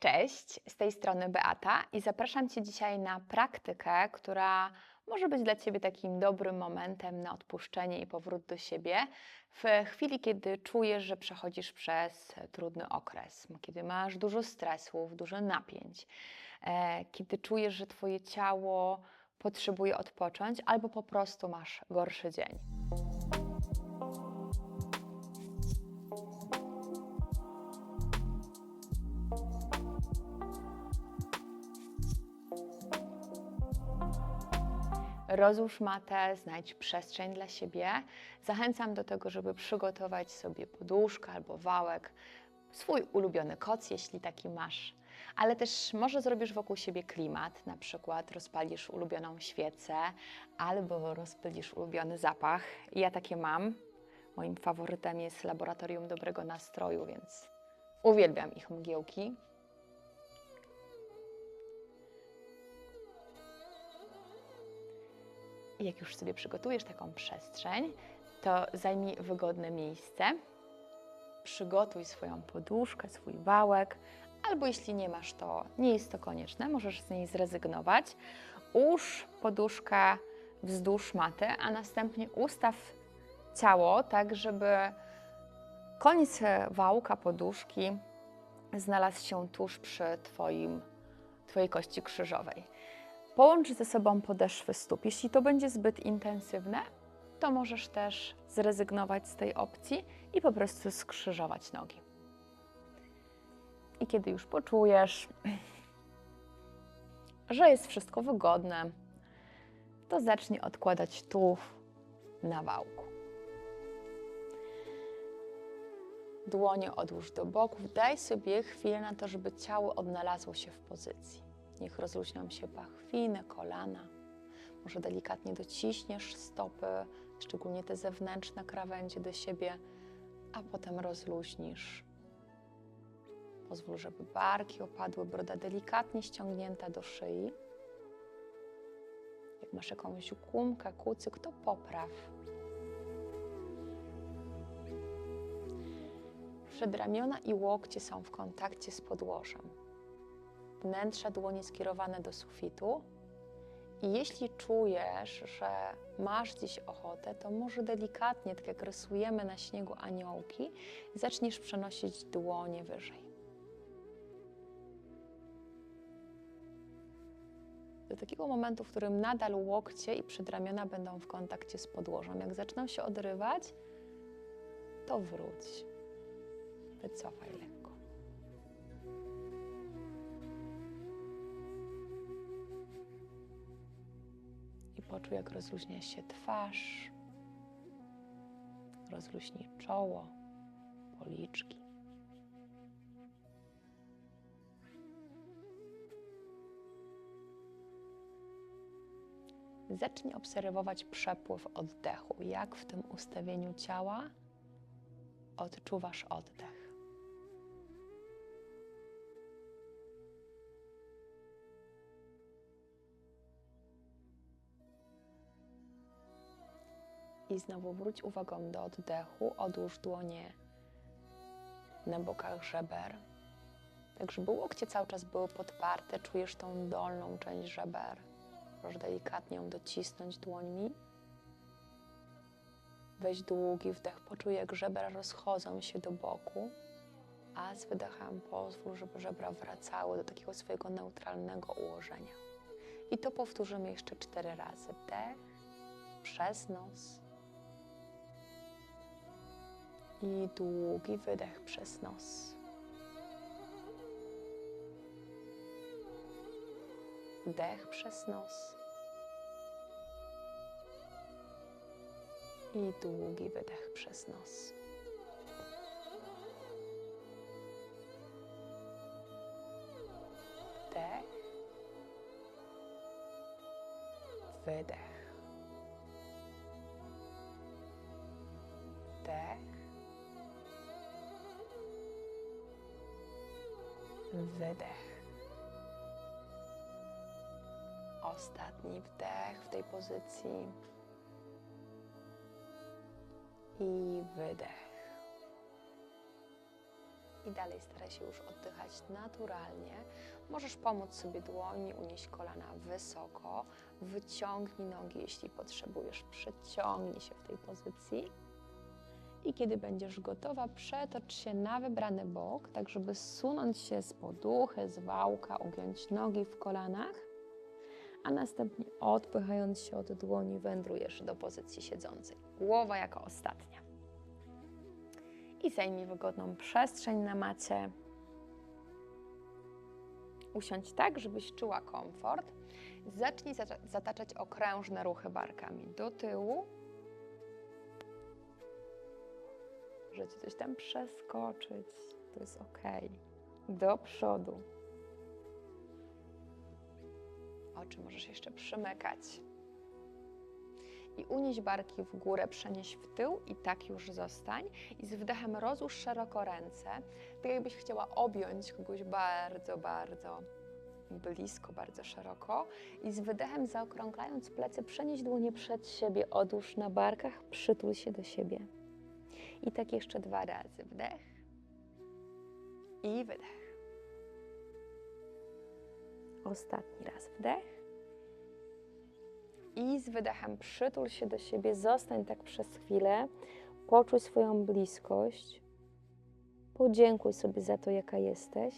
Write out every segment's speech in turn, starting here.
Cześć, z tej strony Beata i zapraszam Cię dzisiaj na praktykę, która może być dla Ciebie takim dobrym momentem na odpuszczenie i powrót do siebie w chwili, kiedy czujesz, że przechodzisz przez trudny okres, kiedy masz dużo stresów, dużo napięć, e, kiedy czujesz, że Twoje ciało potrzebuje odpocząć albo po prostu masz gorszy dzień. Rozłóż matę, znajdź przestrzeń dla siebie. Zachęcam do tego, żeby przygotować sobie poduszkę albo wałek, swój ulubiony koc, jeśli taki masz. Ale też może zrobisz wokół siebie klimat, na przykład rozpalisz ulubioną świecę albo rozpalisz ulubiony zapach. Ja takie mam. Moim faworytem jest Laboratorium Dobrego Nastroju, więc uwielbiam ich mgiełki. Jak już sobie przygotujesz taką przestrzeń, to zajmij wygodne miejsce. Przygotuj swoją poduszkę, swój wałek, albo jeśli nie masz, to nie jest to konieczne, możesz z niej zrezygnować. Ułóż poduszkę wzdłuż maty, a następnie ustaw ciało tak, żeby koniec wałka poduszki znalazł się tuż przy twoim, Twojej kości krzyżowej. Połącz ze sobą podeszwy stóp. Jeśli to będzie zbyt intensywne, to możesz też zrezygnować z tej opcji i po prostu skrzyżować nogi. I kiedy już poczujesz, że jest wszystko wygodne, to zacznij odkładać tułów na wałku. Dłonie odłóż do boków, daj sobie chwilę na to, żeby ciało odnalazło się w pozycji. Niech rozluźnią się pachwiny, kolana. Może delikatnie dociśniesz stopy, szczególnie te zewnętrzne krawędzie do siebie, a potem rozluźnisz. Pozwól, żeby barki opadły, broda delikatnie ściągnięta do szyi. Jak masz jakąś kłumkę, kucyk, to popraw. Przedramiona i łokcie są w kontakcie z podłożem wnętrza dłoni skierowane do sufitu. I jeśli czujesz, że masz dziś ochotę, to może delikatnie, tak jak rysujemy na śniegu aniołki, zaczniesz przenosić dłonie wyżej. Do takiego momentu, w którym nadal łokcie i przedramiona będą w kontakcie z podłożem. Jak zaczną się odrywać, to wróć. Wycofaj lekko. Poczuj, jak rozluźnia się twarz, rozluźnij czoło, policzki. Zacznij obserwować przepływ oddechu, jak w tym ustawieniu ciała odczuwasz oddech. I znowu wróć uwagą do oddechu. Odłóż dłonie na bokach żeber. Tak, żeby łokcie cały czas były podparte. Czujesz tą dolną część żeber. Możesz delikatnie ją docisnąć dłońmi. Weź długi wdech. Poczuj, jak żebra rozchodzą się do boku. A z wydechem pozwól, żeby żebra wracały do takiego swojego neutralnego ułożenia. I to powtórzymy jeszcze cztery razy. Wdech przez nos i długi wydech przez nos. Wdech przez nos i długi wydech przez nos. Wdech, wydech. Wydech. Ostatni wdech w tej pozycji i wydech. I dalej staraj się już oddychać naturalnie. Możesz pomóc sobie dłoni, unieść kolana wysoko, wyciągnij nogi, jeśli potrzebujesz, przeciągnij się w tej pozycji. I kiedy będziesz gotowa, przetocz się na wybrany bok, tak żeby zsunąć się z poduchy, z wałka, ugiąć nogi w kolanach, a następnie odpychając się od dłoni, wędrujesz do pozycji siedzącej. Głowa jako ostatnia. I zajmij wygodną przestrzeń na macie. Usiądź tak, żebyś czuła komfort. Zacznij zataczać okrężne ruchy barkami do tyłu. Możecie coś tam przeskoczyć, to jest ok. Do przodu. Oczy możesz jeszcze przymykać. I unieś barki w górę, przenieś w tył i tak już zostań. I z wdechem rozłóż szeroko ręce, tak jakbyś chciała objąć kogoś bardzo, bardzo blisko, bardzo szeroko. I z wydechem zaokrąglając plecy, przenieś dłonie przed siebie, odłóż na barkach, przytul się do siebie. I tak jeszcze dwa razy. Wdech i wydech. Ostatni raz wdech. I z wydechem przytul się do siebie, zostań tak przez chwilę, poczuj swoją bliskość, podziękuj sobie za to, jaka jesteś.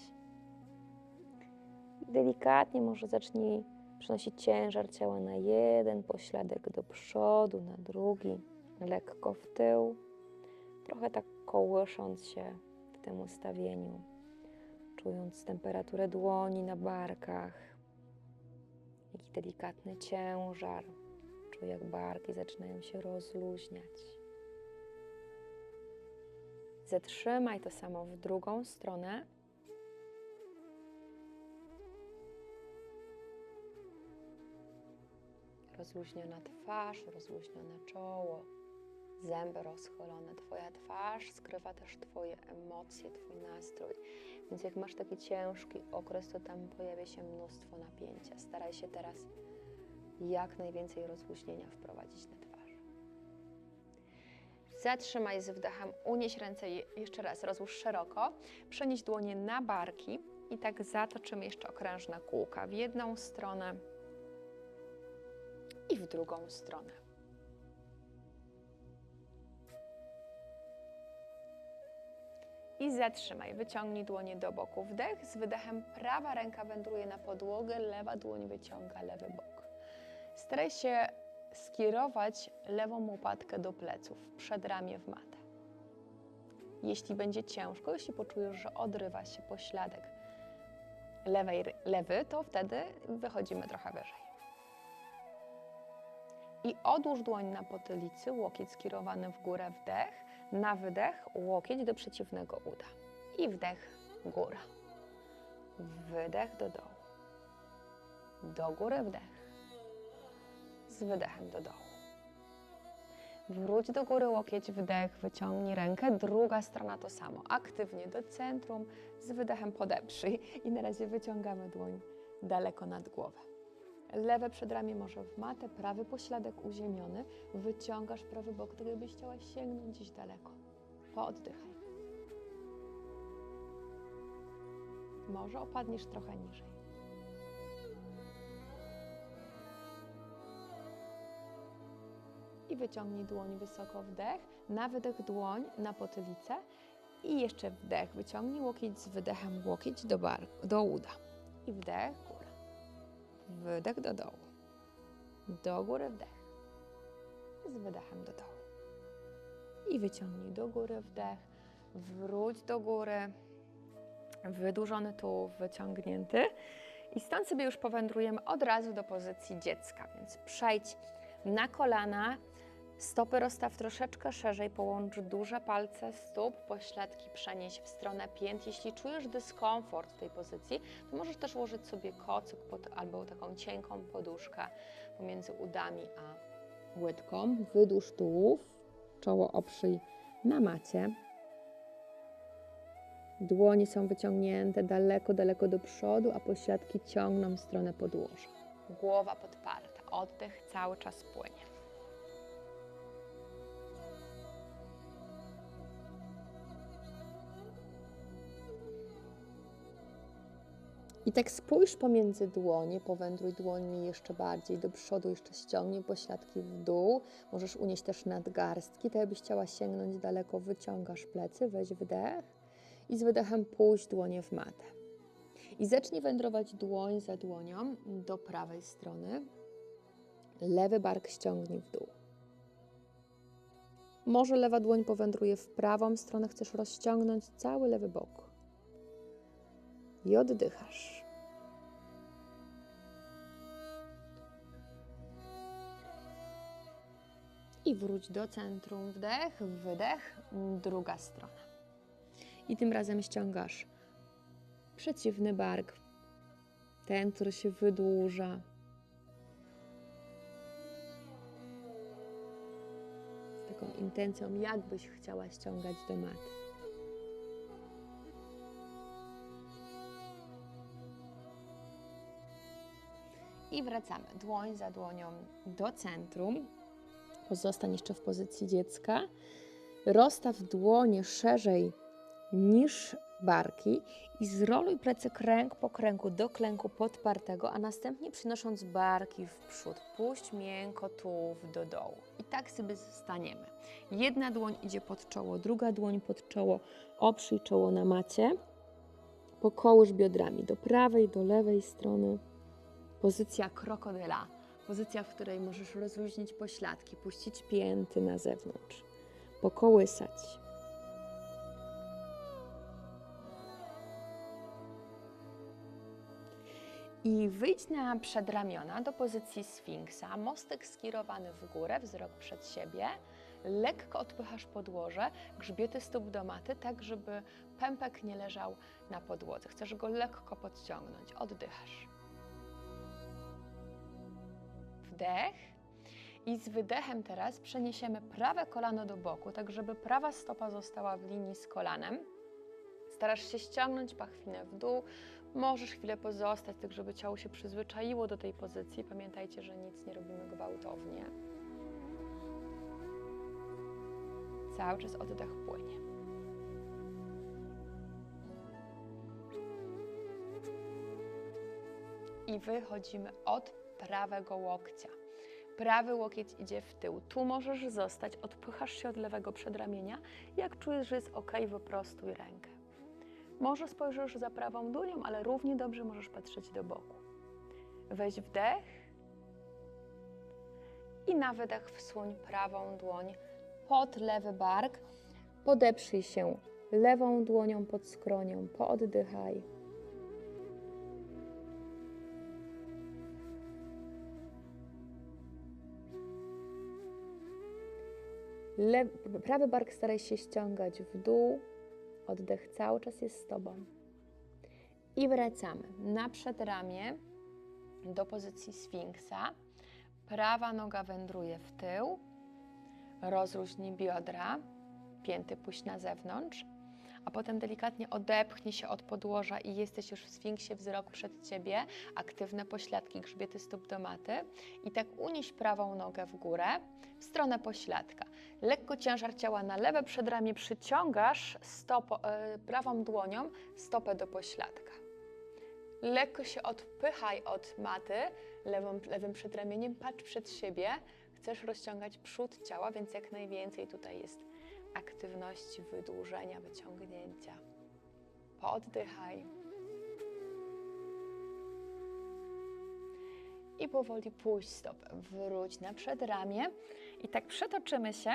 Delikatnie może zacznij przenosić ciężar ciała na jeden pośladek do przodu, na drugi, lekko w tył, trochę tak kołysząc się w tym ustawieniu, czując temperaturę dłoni na barkach, jaki delikatny ciężar. Czuj, jak barki zaczynają się rozluźniać. Zatrzymaj to samo w drugą stronę. Rozluźniona twarz, rozluźnione czoło, zęby rozchylone. Twoja twarz skrywa też Twoje emocje, Twój nastrój. Więc jak masz taki ciężki okres, to tam pojawia się mnóstwo napięcia. Staraj się teraz jak najwięcej rozluźnienia wprowadzić na twarz. Zatrzymaj z wdechem, unieś ręce jeszcze raz, rozłóż szeroko, przenieś dłonie na barki i tak zatoczymy jeszcze okrężne kółka w jedną stronę i w drugą stronę. I zatrzymaj. Wyciągnij dłonie do boku. Wdech. Z wydechem prawa ręka wędruje na podłogę, lewa dłoń wyciąga lewy bok. Staraj się skierować lewą łopatkę do pleców, przed ramię w matę. Jeśli będzie ciężko, jeśli poczujesz, że odrywa się pośladek lewej, lewy, to wtedy wychodzimy trochę wyżej. I odłóż dłoń na potylicy, łokieć skierowany w górę, wdech. Na wydech łokieć do przeciwnego uda. I wdech, góra. Wydech do dołu. Do góry wdech. Z wydechem do dołu. Wróć do góry łokieć, wdech, wyciągnij rękę. Druga strona to samo. Aktywnie do centrum, z wydechem podeprzyj. I na razie wyciągamy dłoń daleko nad głowę. Lewe przedramię może w matę, prawy pośladek uziemiony. Wyciągasz prawy bok, tak jakbyś chciała sięgnąć gdzieś daleko. Pooddychaj. Może opadniesz trochę niżej. I wyciągnij dłoń wysoko wdech, na wydech dłoń na potylicę i jeszcze wdech. Wyciągnij łokieć z wydechem łokieć do, bar, do uda. I wdech. Wydech do dołu. Do góry wdech. Z wydechem do dołu. I wyciągnij do góry wdech. Wróć do góry. Wydłużony tułów, wyciągnięty. I stąd sobie już powędrujemy od razu do pozycji dziecka. Więc przejdź na kolana, Stopy rozstaw troszeczkę szerzej, połącz duże palce stóp, pośladki przenieś w stronę pięt. Jeśli czujesz dyskomfort w tej pozycji, to możesz też ułożyć sobie kocyk pod, albo taką cienką poduszkę pomiędzy udami a łydką. Wydłuż tułów, czoło oprzyj na macie. Dłonie są wyciągnięte daleko, daleko do przodu, a pośladki ciągną w stronę podłoża. Głowa podparta, oddech cały czas płynie. I tak spójrz pomiędzy dłonie, powędruj dłońmi jeszcze bardziej do przodu, jeszcze ściągnij pośladki w dół. Możesz unieść też nadgarstki, tak jakbyś chciała sięgnąć daleko, wyciągasz plecy, weź wdech i z wydechem puść dłonie w matę. I zacznij wędrować dłoń za dłonią do prawej strony. Lewy bark ściągnij w dół. Może lewa dłoń powędruje w prawą stronę, chcesz rozciągnąć cały lewy bok. I oddychasz. I wróć do centrum. Wdech, wydech, druga strona. I tym razem ściągasz przeciwny bark, ten, który się wydłuża. Z taką intencją, jakbyś chciała ściągać do maty. I wracamy dłoń za dłonią do centrum. Pozostań jeszcze w pozycji dziecka. Rozstaw dłonie szerzej niż barki i zroluj plecy kręg po kręgu do klęku podpartego, a następnie przynosząc barki w przód, puść miękko tułów do dołu. I tak sobie staniemy. Jedna dłoń idzie pod czoło, druga dłoń pod czoło, oprzyj czoło na macie, pokołysz biodrami do prawej, do lewej strony. Pozycja krokodyla, pozycja, w której możesz rozluźnić pośladki, puścić pięty na zewnątrz, pokołysać. I wyjdź na przedramiona do pozycji sfinksa, mostek skierowany w górę, wzrok przed siebie. Lekko odpychasz podłoże, grzbiety stóp do maty, tak żeby pępek nie leżał na podłodze. Chcesz go lekko podciągnąć. Oddychasz. Wdech. I z wydechem teraz przeniesiemy prawe kolano do boku, tak żeby prawa stopa została w linii z kolanem. Starasz się ściągnąć pachwinę w dół, Możesz chwilę pozostać, tak żeby ciało się przyzwyczaiło do tej pozycji. Pamiętajcie, że nic nie robimy gwałtownie. Cały czas oddech płynie. I wychodzimy od prawego łokcia. Prawy łokieć idzie w tył. Tu możesz zostać, odpychasz się od lewego przedramienia. Jak czujesz, że jest ok, wyprostuj rękę. Może spojrzysz za prawą dłonią, ale równie dobrze możesz patrzeć do boku. Weź wdech i na wydech wsłoń prawą dłoń pod lewy bark. Podeprzyj się lewą dłonią pod skronią, pooddychaj. Prawy bark staraj się ściągać w dół, Oddech cały czas jest z Tobą. I wracamy na przedramię do pozycji sfinksa. Prawa noga wędruje w tył. Rozluźnij biodra, pięty puść na zewnątrz a potem delikatnie odepchnij się od podłoża i jesteś już w sfinksie, wzrok przed Ciebie, aktywne pośladki, grzbiety stóp do maty i tak unieś prawą nogę w górę, w stronę pośladka. Lekko ciężar ciała na lewe przedramię przyciągasz stop, yy, prawą dłonią stopę do pośladka. Lekko się odpychaj od maty lewą, lewym przedramieniem, patrz przed siebie. Chcesz rozciągać przód ciała, więc jak najwięcej tutaj jest aktywności wydłużenia, wyciągnięcia. Poddychaj. I powoli puść stopę. Wróć na przedramię i tak przetoczymy się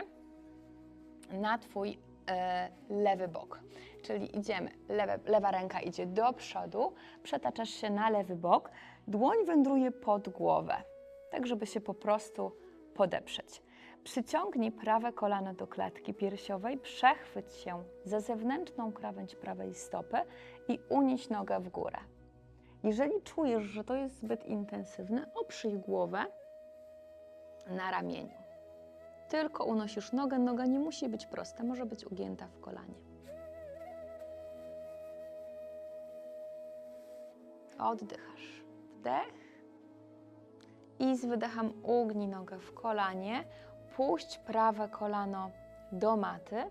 na Twój e, lewy bok. Czyli idziemy, lewe, lewa ręka idzie do przodu, przetaczasz się na lewy bok, dłoń wędruje pod głowę, tak żeby się po prostu podeprzeć. Przyciągnij prawe kolano do klatki piersiowej, przechwyć się za zewnętrzną krawędź prawej stopy i unieś nogę w górę. Jeżeli czujesz, że to jest zbyt intensywne, oprzyj głowę na ramieniu. Tylko unosisz nogę. Noga nie musi być prosta, może być ugięta w kolanie. Oddychasz. Wdech. I z wydechem ugnij nogę w kolanie, puść prawe kolano do maty,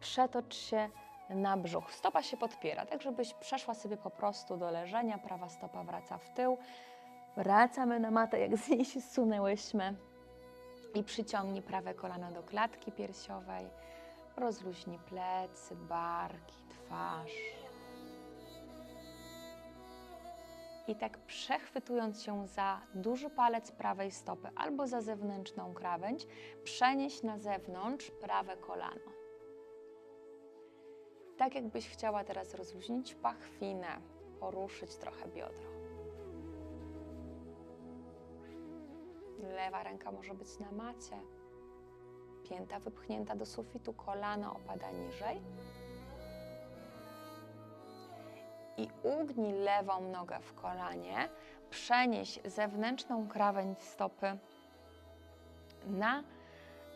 przetocz się na brzuch. Stopa się podpiera, tak żebyś przeszła sobie po prostu do leżenia. Prawa stopa wraca w tył. Wracamy na matę, jak z niej się zsunęłyśmy. I przyciągnij prawe kolano do klatki piersiowej. Rozluźnij plecy, barki, twarz. I tak przechwytując się za duży palec prawej stopy albo za zewnętrzną krawędź, przenieś na zewnątrz prawe kolano. Tak jakbyś chciała teraz rozluźnić pachwinę, poruszyć trochę biodro. Lewa ręka może być na macie. Pięta wypchnięta do sufitu, kolano opada niżej. I ugnij lewą nogę w kolanie. Przenieś zewnętrzną krawędź stopy na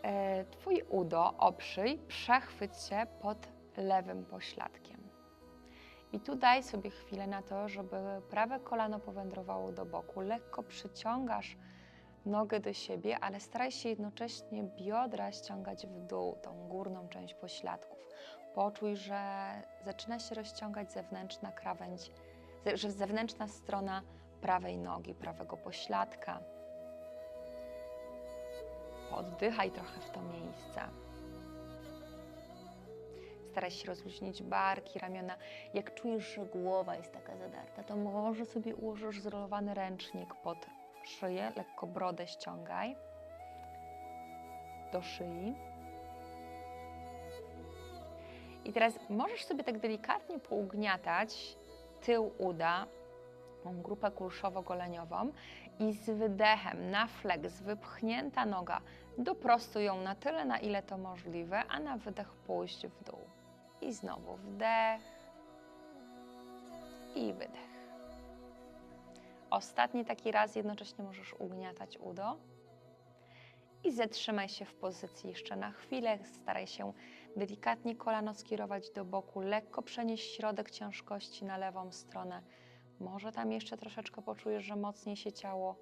e, Twój udo, oprzyj, przechwyć się pod lewym pośladkiem. I tu daj sobie chwilę na to, żeby prawe kolano powędrowało do boku. Lekko przyciągasz nogę do siebie, ale staraj się jednocześnie biodra ściągać w dół, tą górną część pośladków. Poczuj, że zaczyna się rozciągać zewnętrzna krawędź, że zewnętrzna strona prawej nogi, prawego pośladka. Oddychaj trochę w to miejsce. Staraj się rozluźnić barki, ramiona. Jak czujesz, że głowa jest taka zadarta, to może sobie ułożysz zrolowany ręcznik pod szyję, lekko brodę ściągaj do szyi. I teraz możesz sobie tak delikatnie pougniatać tył uda, tą grupę kulszowo-goleniową i z wydechem na flex wypchnięta noga doprostuj ją na tyle, na ile to możliwe, a na wydech pójść w dół. I znowu wdech i wydech. Ostatni taki raz jednocześnie możesz ugniatać udo. I zatrzymaj się w pozycji jeszcze na chwilę. Staraj się delikatnie kolano skierować do boku, lekko przenieść środek ciężkości na lewą stronę. Może tam jeszcze troszeczkę poczujesz, że mocniej się ciało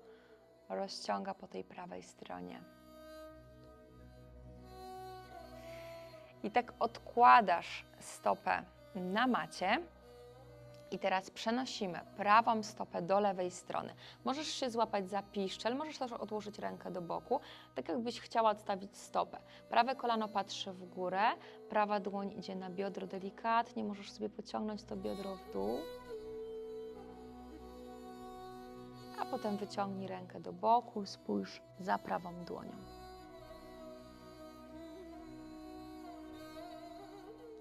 rozciąga po tej prawej stronie. I tak odkładasz stopę na macie. I teraz przenosimy prawą stopę do lewej strony. Możesz się złapać za piszczel, możesz też odłożyć rękę do boku, tak jakbyś chciała odstawić stopę. Prawe kolano patrzy w górę, prawa dłoń idzie na biodro delikatnie, możesz sobie pociągnąć to biodro w dół. A potem wyciągnij rękę do boku, spójrz za prawą dłonią.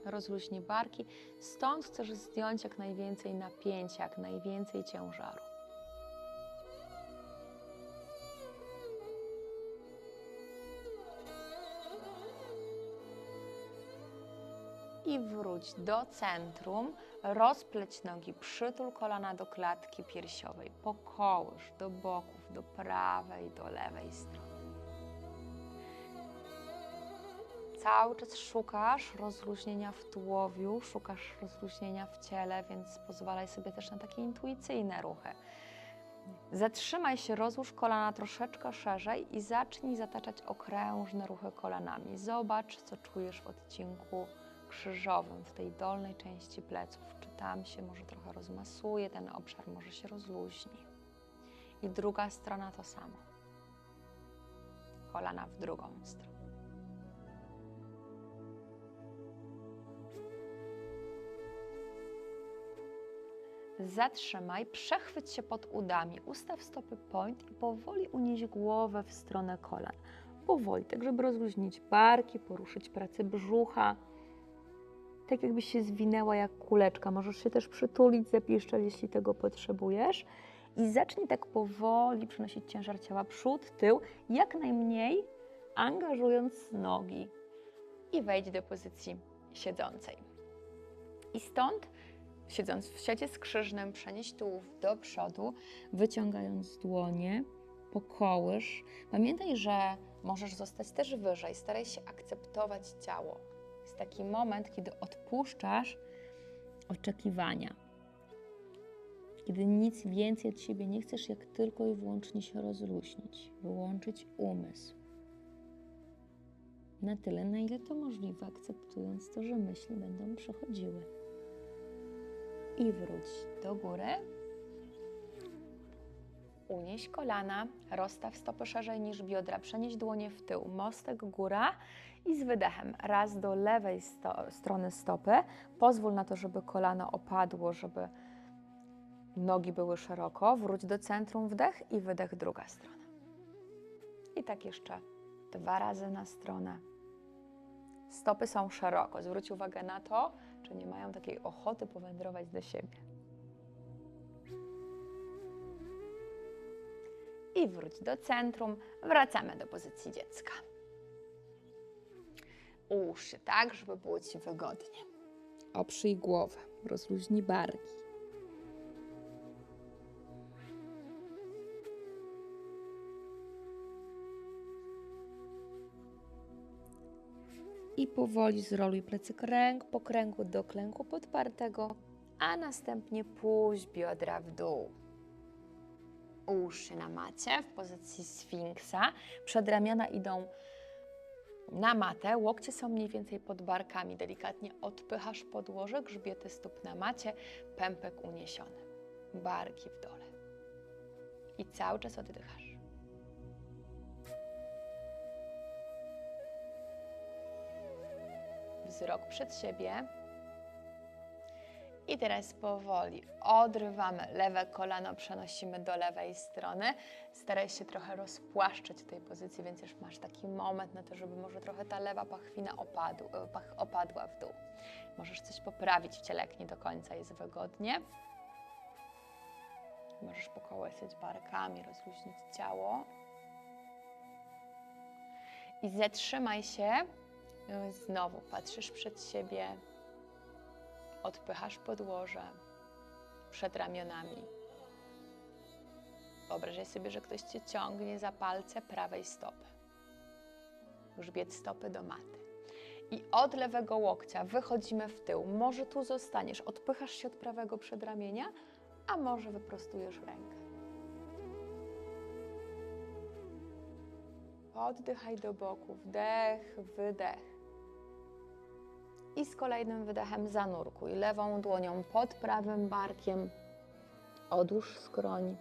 Rozluźni barki. Stąd chcesz zdjąć jak najwięcej napięcia, jak najwięcej ciężaru. I wróć do centrum, rozpleć nogi, przytul kolana do klatki piersiowej, pokołysz do boków, do prawej, do lewej strony. Cały czas szukasz rozluźnienia w tułowiu, szukasz rozluźnienia w ciele, więc pozwalaj sobie też na takie intuicyjne ruchy. Zatrzymaj się, rozłóż kolana troszeczkę szerzej i zacznij zataczać okrężne ruchy kolanami. Zobacz, co czujesz w odcinku krzyżowym, w tej dolnej części pleców. Czy tam się może trochę rozmasuje, ten obszar może się rozluźni. I druga strona to samo. Kolana w drugą stronę. Zatrzymaj, przechwyć się pod udami, ustaw stopy point i powoli unieś głowę w stronę kolan. Powoli, tak żeby rozluźnić barki, poruszyć pracę brzucha. Tak jakbyś się zwinęła jak kuleczka. Możesz się też przytulić, zapiszczel, jeśli tego potrzebujesz. I zacznij tak powoli przenosić ciężar ciała przód, tył, jak najmniej angażując nogi. I wejdź do pozycji siedzącej. I stąd siedząc w siecie skrzyżnym, przenieść tułów do przodu, wyciągając dłonie, pokołysz. Pamiętaj, że możesz zostać też wyżej. Staraj się akceptować ciało. Jest taki moment, kiedy odpuszczasz oczekiwania. Kiedy nic więcej od siebie nie chcesz, jak tylko i wyłącznie się rozluźnić, wyłączyć umysł. na tyle, na ile to możliwe, akceptując to, że myśli będą przechodziły. I wróć do góry. Unieś kolana, rozstaw stopy szerzej niż biodra, przenieś dłonie w tył, mostek góra i z wydechem raz do lewej sto strony stopy. Pozwól na to, żeby kolano opadło, żeby nogi były szeroko. Wróć do centrum, wdech i wydech druga strona. I tak jeszcze dwa razy na stronę. Stopy są szeroko. Zwróć uwagę na to, czy nie mają takiej ochoty powędrować do siebie. I wróć do centrum. Wracamy do pozycji dziecka. Się tak, żeby było Ci wygodnie. Oprzyj głowę, rozluźnij barki. I powoli zroluj plecy kręg po kręgu do klęku podpartego, a następnie puść biodra w dół. Się na macie w pozycji sfinksa. Przedramiona idą na matę, łokcie są mniej więcej pod barkami. Delikatnie odpychasz podłoże, grzbiety stóp na macie, pępek uniesiony. Barki w dole. I cały czas oddychasz. Wzrok przed siebie. I teraz powoli odrywamy lewe kolano, przenosimy do lewej strony. Staraj się trochę rozpłaszczyć tej pozycji, więc już masz taki moment na to, żeby może trochę ta lewa pachwina opadł, pach, opadła w dół. Możesz coś poprawić w ciele, jak nie do końca jest wygodnie. Możesz pokołysać barkami, rozluźnić ciało. I zatrzymaj się. Znowu patrzysz przed siebie, odpychasz podłoże przed ramionami. Wyobrażaj sobie, że ktoś cię ciągnie za palce prawej stopy. Grzbiet stopy do maty. I od lewego łokcia wychodzimy w tył. Może tu zostaniesz, odpychasz się od prawego przedramienia, a może wyprostujesz rękę. Oddychaj do boku, wdech, wydech. I z kolejnym wydechem zanurkuj lewą dłonią pod prawym barkiem. Odłóż skroń.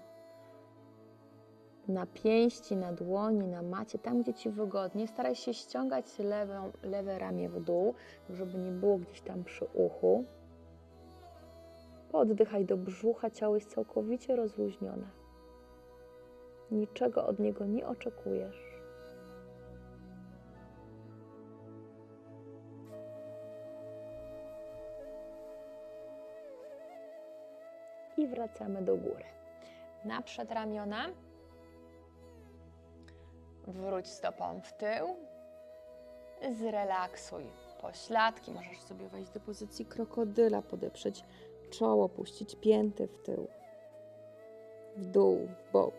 Na pięści, na dłoni, na macie, tam gdzie Ci wygodnie. Staraj się ściągać lewą, lewe ramię w dół, żeby nie było gdzieś tam przy uchu. Poddychaj do brzucha, ciało jest całkowicie rozluźnione. Niczego od niego nie oczekujesz. I wracamy do góry. Na przedramiona. Wróć stopą w tył. Zrelaksuj pośladki. Możesz sobie wejść do pozycji krokodyla, podeprzeć czoło, puścić pięty w tył, w dół, w bok.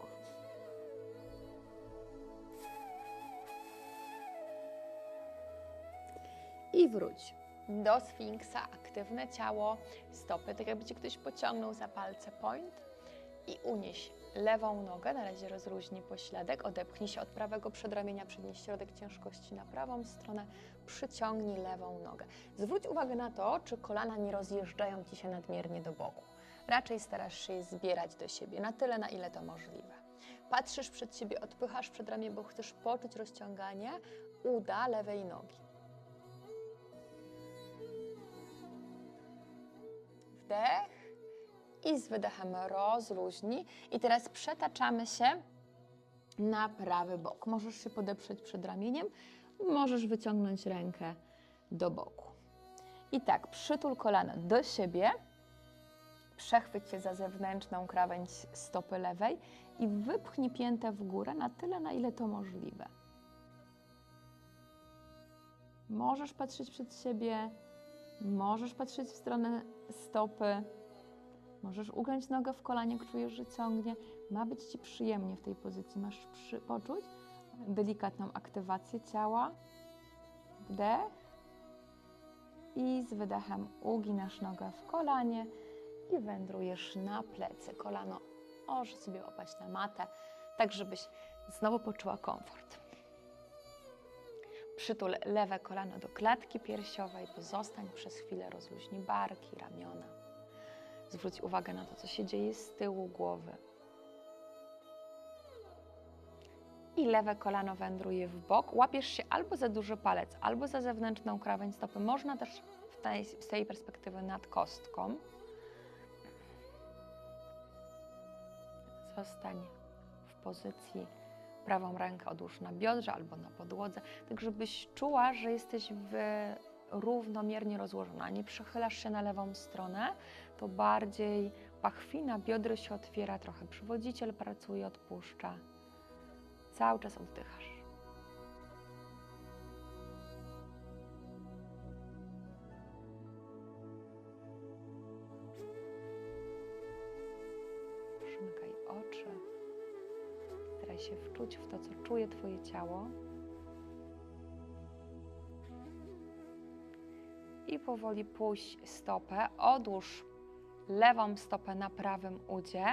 I wróć do sfinksa, aktywne ciało, stopy, tak jakby Cię ktoś pociągnął za palce point i unieś lewą nogę, na razie rozluźnij pośladek, odepchnij się od prawego przedramienia, przednieś środek ciężkości na prawą stronę, przyciągnij lewą nogę. Zwróć uwagę na to, czy kolana nie rozjeżdżają Ci się nadmiernie do boku. Raczej starasz się je zbierać do siebie, na tyle, na ile to możliwe. Patrzysz przed siebie, odpychasz przedramię, bo chcesz poczuć rozciąganie uda lewej nogi. Wdech i z wydechem rozluźni. I teraz przetaczamy się na prawy bok. Możesz się podeprzeć przed ramieniem, możesz wyciągnąć rękę do boku. I tak, przytul kolana do siebie, przechwyć się za zewnętrzną krawędź stopy lewej i wypchnij piętę w górę na tyle, na ile to możliwe. Możesz patrzeć przed siebie, Możesz patrzeć w stronę stopy, możesz ugiąć nogę w kolanie, jak czujesz, że ciągnie. Ma być Ci przyjemnie w tej pozycji. Masz przy, poczuć delikatną aktywację ciała. Wdech i z wydechem uginasz nogę w kolanie i wędrujesz na plecy. Kolano może sobie opaść na matę, tak żebyś znowu poczuła komfort. Przytul lewe kolano do klatki piersiowej, pozostań przez chwilę, rozluźnij barki, ramiona. Zwróć uwagę na to, co się dzieje z tyłu głowy. I lewe kolano wędruje w bok. Łapiesz się albo za duży palec, albo za zewnętrzną krawędź stopy. Można też w tej, z tej perspektywy nad kostką. Zostań w pozycji prawą rękę odłóż na biodrze albo na podłodze, tak żebyś czuła, że jesteś w równomiernie rozłożona. Nie przechylasz się na lewą stronę, to bardziej pachwina, biodro się otwiera, trochę przywodziciel pracuje, odpuszcza. Cały czas oddychasz. W to, co czuje Twoje ciało. I powoli puść stopę. Odłóż lewą stopę na prawym udzie.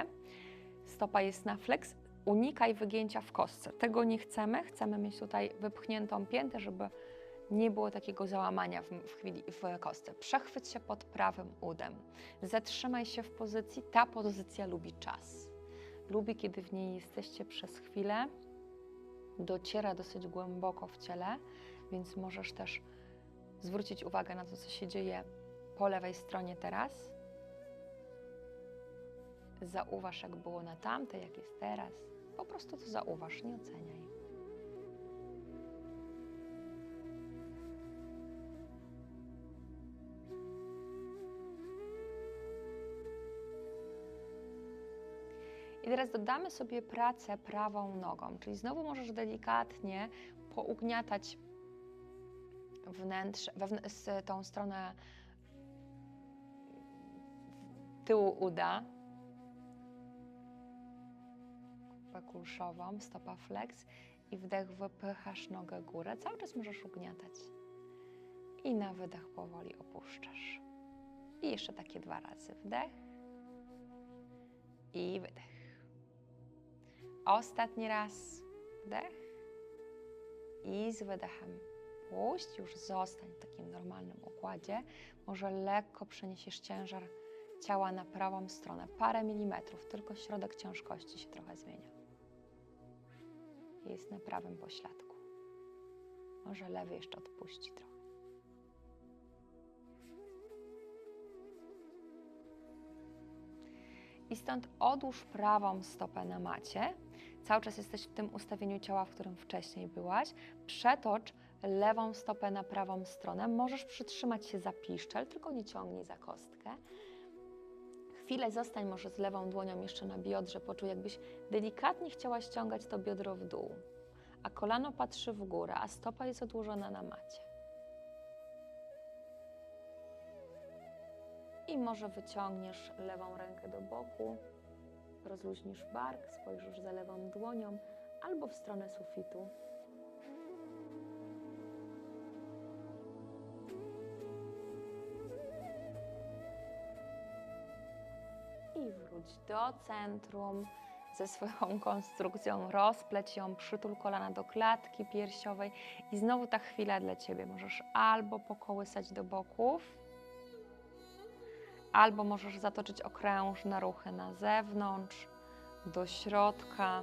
Stopa jest na flex. Unikaj wygięcia w kostce. Tego nie chcemy. Chcemy mieć tutaj wypchniętą piętę, żeby nie było takiego załamania w, w chwili w kostce. Przechwyć się pod prawym udem. Zatrzymaj się w pozycji. Ta pozycja lubi czas lubi, kiedy w niej jesteście przez chwilę. Dociera dosyć głęboko w ciele, więc możesz też zwrócić uwagę na to, co się dzieje po lewej stronie teraz. Zauważ, jak było na tamtej, jak jest teraz. Po prostu to zauważ, nie oceniaj. I teraz dodamy sobie pracę prawą nogą, czyli znowu możesz delikatnie pougniatać wnętrze, wewn- z tą stronę tyłu uda, kulszową, stopa flex i wdech wypychasz nogę górę. Cały czas możesz ugniatać. I na wydech powoli opuszczasz. I jeszcze takie dwa razy. Wdech i wydech. Ostatni raz wdech i z wydechem puść, już zostań w takim normalnym układzie. Może lekko przeniesiesz ciężar ciała na prawą stronę, parę milimetrów, tylko środek ciężkości się trochę zmienia. Jest na prawym pośladku. Może lewy jeszcze odpuści trochę. I stąd odłóż prawą stopę na macie. Cały czas jesteś w tym ustawieniu ciała, w którym wcześniej byłaś. Przetocz lewą stopę na prawą stronę. Możesz przytrzymać się za piszczel, tylko nie ciągnij za kostkę. Chwilę zostań może z lewą dłonią jeszcze na biodrze. Poczuj, jakbyś delikatnie chciała ściągać to biodro w dół, a kolano patrzy w górę, a stopa jest odłożona na macie. I może wyciągniesz lewą rękę do boku, rozluźnisz bark, spojrzysz za lewą dłonią albo w stronę sufitu. I wróć do centrum ze swoją konstrukcją. Rozpleć ją, przytul kolana do klatki piersiowej i znowu ta chwila dla Ciebie. Możesz albo pokołysać do boków, albo możesz zatoczyć okrężne ruchy na zewnątrz, do środka.